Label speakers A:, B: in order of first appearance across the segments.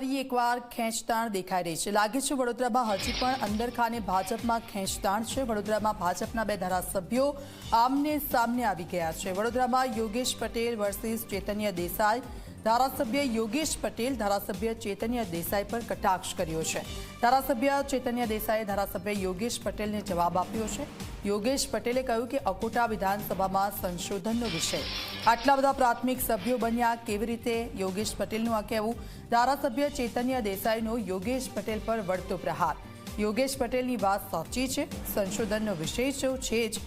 A: ફરી એકવાર ખેંચતાણ દેખાઈ રહી છે. લાગે છે વડોદરામાં હજી પણ અંદરખાને ભાજપમાં ખેંચતાણ છે. વડોદરામાં ભાજપના બે ધારાસભ્યો આમને સામને આવી ગયા છે. વડોદરામાં યોગેશ પટેલ વર્સિસ ચેતન્ય દેસાઈ ધારાસભ્ય યોગેશ પટેલ ધારાસભ્ય ચેતન્ય દેસાઈ પર કટાક્ષ કર્યો છે. ધારાસભ્ય ચેતન્ય દેસાઈએ ધારાસભ્ય યોગેશ પટેલને જવાબ આપ્યો છે. યોગેશ પટેલે કહ્યું કે અકોટા વિધાનસભામાં સંશોધનનો વિષય. આટલા બધા પ્રાથમિક સભ્યો બન્યા, કેવી રીતે યોગેશ પટેલનું આ કહેવું? ધારાસભ્ય ચેતન્ય દેસાઈનો યોગેશ પટેલ પર વળતો પ્રહાર. યોગેશ પટેલની વાત સાચી છે. સંશોધનનો વિષય જો છે જ.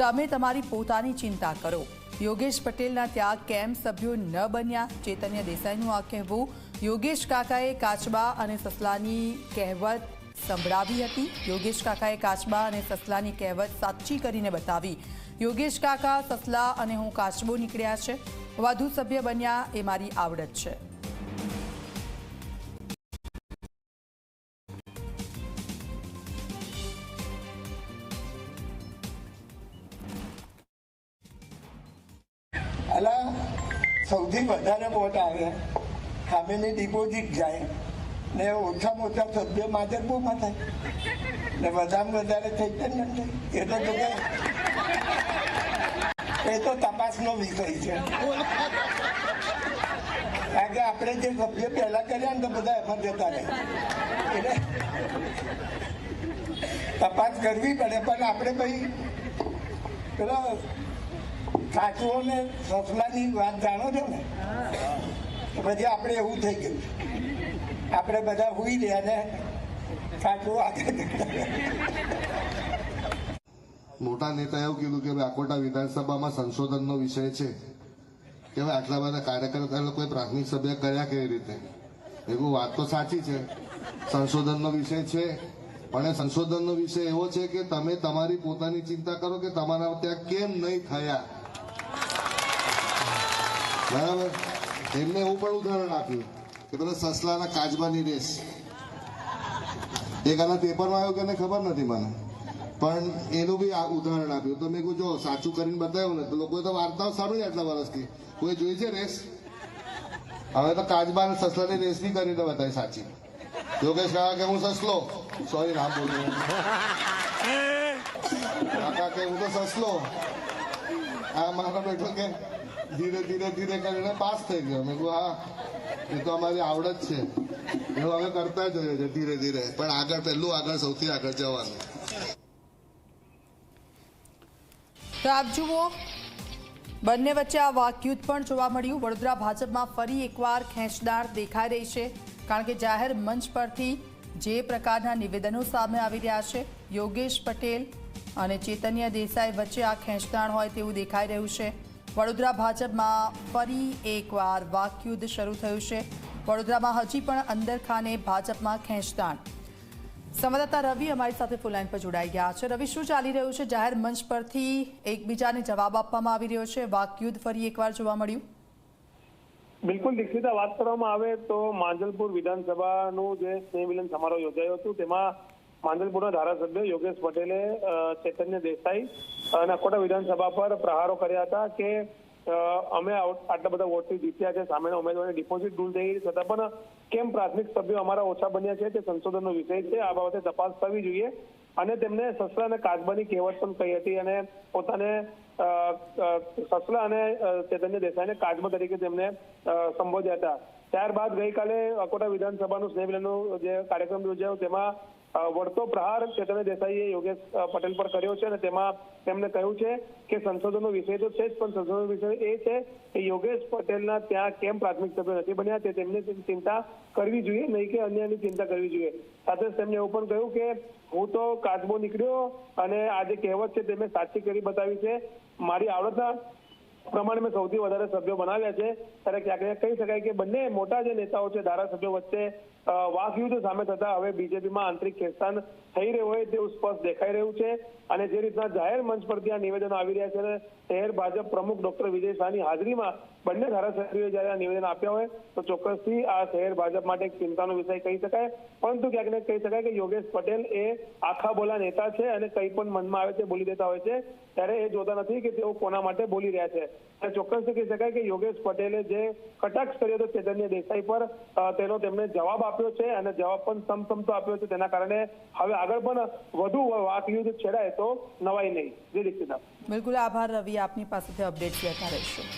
A: તમે તમારી પોતાની ચિંતા કરો. યોગેશ પટેલના ત્યાં કેમ સભ્યો ન બન્યા? ચેતન્ય દેસાઈનું આ કહેવું. યોગેશ કાકાએ કાચબા અને સસલાની કહેવત સંભળાવી હતી. યોગેશ કાકાએ કાચબા અને સસલાની કહેવત સાચી કરીને બતાવી. યોગેશ કાકા, સસલા અને હું કાચબો નીકળ્યા છે. વધુ સભ્ય બન્યા એ મારી આવડત છે.
B: અલા સૌથી વધારે વોટ આવે સામેની ડિપોઝિટ જાય, ને ઓછામાં ઓછા સભ્ય માધરપુરમાં થાય. ને વધારે વધારે થઈ જાય ને એટલે તો એ તો તપાસનો વિષય છે. કારણ કે આપણે જે સભ્ય પહેલા કર્યા ને તો બધા એમાં જતા રહે એટલે તપાસ કરવી પડે, પણ આપણે ભાઈ પેલા કાચુઓ ને સસલાની વાત જાણો છો ને? પછી આપણે એવું થઈ ગયું. આપણે બધા હુઈ રહ્યા ને કાચુઓ આગળ
C: મોટા નેતાએ એવું કીધું કે આકોટા વિધાનસભામાં સંશોધનનો વિષય છે. કે ભાઈ આટલા બધા કાર્યકર્તા લોકોએ પ્રાથમિક સભ્ય કર્યા કેવી રીતે? એવું વાત તો સાચી છે. સંશોધનનો વિષય છે. પણ એ સંશોધનનો વિષય એવો છે કે તમે તમારી પોતાની ચિંતા કરો કે તમારા ત્યાં કેમ નહીં થયા? બરાબર? એમને હું પણ ઉદાહરણ આપ્યું કે પેલા સસલાના કાચબાની રેસ. એક આના પેપરમાં આવ્યું કે ખબર નથી મને. પણ એનું બી ઉદાહરણ આપ્યું. તો મેં કહ્યું જો, સાચું કરીને બતાવ્યું ને, તો લોકોએ તો વાર્તાઓ સાંભળી આટલા વર્ષથી. કોઈ જોઈ છે રેસ? હવે તો કાચબા અને સસલાની રેસ બી કરીને બતાવી સાચી. યોગેશ કાકા કે હું સસલો. સોરી રામ બોલું. કાકા કે હું તો સસલો. આ મારો બેઠો કે ધીરે ધીરે ધીરે કરીને પાસ થઈ ગયો. મેં હા, એ તો અમારી આવડત છે. એવું અમે કરતા જઈએ છીએ ધીરે ધીરે. પણ આગળ, પહેલું આગળ, સૌથી આગળ જવાનું.
A: તો આપ જુઓ, બંને વચ્ચે આ વાકયુદ્ધ પણ જોવા મળ્યું. વડોદરા ભાજપમાં ફરી એકવાર ખેંચદાર દેખાઈ રહી છે, કારણ કે જાહેર મંચ પરથી જે પ્રકારના નિવેદનો સામે આવી રહ્યા છે, યોગેશ પટેલ અને ચેતન્ય દેસાઈ વચ્ચે આ ખેંચતાણ હોય તેવું દેખાઈ રહ્યું છે. વડોદરા ભાજપમાં ફરી એકવાર વાકયુદ્ધ શરૂ થયું છે. વડોદરામાં હજી પણ અંદરખાને ભાજપમાં ખેંચતાણ. સંવાદદાતા રવિ અમારી સાથે ફૂલ લાઈન પર જોડાઈ ગયા છે. રવિ, શું ચાલી રહ્યું છે? જાહેર મંચ પરથી એકબીજાને જવાબ આપવામાં આવી રહ્યો છે. વાકયુદ્ધ ફરી એકવાર જોવા મળ્યું.
D: બિલકુલ દીક્ષિતા વાત કરવામાં આવે તો માંજલપુર વિધાનસભાનું જે સ્નેહ મિલન સમારોહ યોજાયો હતું, તેમાં માંજલપુરના ધારાસભ્ય યોગેશ પટેલે ચૈતન્ય દેસાઈ અને અકોટા વિધાનસભા પર પ્રહારો કર્યા હતા કે અમે આટલા બધા વોટથી જીત્યા છે, સામેના ઉમેદવારની ડિપોઝિટ દૂર થઈ ગઈ છતાં પણ કેમ પ્રાથમિક સભ્યો અમારા ઓછા બન્યા છે તે સંશોધનનો વિષય છે. આ બાબતે તપાસ થવી જોઈએ. અને તેમને સસલા અને કાચબાની કહેવત પણ કહી હતી અને પોતાને સસલા અને ચૈતન્ય દેસાઈને કાચબા તરીકે તેમને સંબોધ્યા હતા. ત્યારબાદ ગઈકાલે અકોટા વિધાનસભાનું સ્નેહ મિલનનું જે કાર્યક્રમ યોજાયો, તેમાં વળતો પ્રહાર ચેતન દેસાઈએ યોગેશ પટેલ પર કર્યો છે અને તેમાં તેમણે કહ્યું છે કે સંશોધનનો વિષય તો છે જ, પણ સંશોધનનો વિષય એ છે કે યોગેશ પટેલના ત્યાં કેમ પ્રાથમિક સભ્ય નથી બન્યા તે તેમને ચિંતા કરવી જોઈએ, નહીં કે અન્યની ચિંતા કરવી જોઈએ. સાથે તેમણે એવું પણ કહ્યું કે હું તો કાચબો નીકળ્યો અને આ જે કહેવત છે તે મેં સાચી કરી બતાવી છે. મારી આવડતના પ્રમાણે મેં સૌથી વધારે સભ્યો બનાવ્યા છે. ત્યારે ક્યાંક કહી શકાય કે બંને મોટા જે નેતાઓ છે, ધારાસભ્યો વચ્ચે વાકયુદ્ધ સામે થતા હવે બીજેપીમાં આંતરિક ખેંચતાણ થઈ રહ્યું હોય તેવું સ્પષ્ટ દેખાઈ રહ્યું છે. અને જે રીતના જાહેર મંચ પરથી આ નિવેદનો આવી રહ્યા છે અને શહેર ભાજપ પ્રમુખ ડોક્ટર વિજય શાહની હાજરીમાં બંને ધારાસભ્યોએ જ્યારે આ નિવેદન આપ્યા હોય, તો ચોક્કસથી આ શહેર ભાજપ માટે એક ચિંતાનો વિષય કહી શકાય. પરંતુ ક્યાંક ને કહી શકાય કે યોગેશ પટેલ એ આખા બોલા નેતા છે અને કંઈ પણ મનમાં આવે છે, બોલી દેતા હોય છે, ત્યારે એ જોતા નથી કે તેઓ કોના માટે બોલી રહ્યા છે. અને ચોક્કસથી કહી શકાય કે યોગેશ પટેલે જે કટાક્ષ કર્યો હતો ચૈતન્ય દેસાઈ પર તેનો તેમણે જવાબ આપ્યો છે અને જવાબ પણ સમસમતો આપ્યો છે. તેના કારણે હવે આગળ પણ વધુ વાકયુદ્ધ છેડાય તો નવાઈ નહીં. જે દીક્ષિતા
A: બિલકુલ આભાર રવિ, આપની પાસેથી અપડેટ લેતા રહીશું.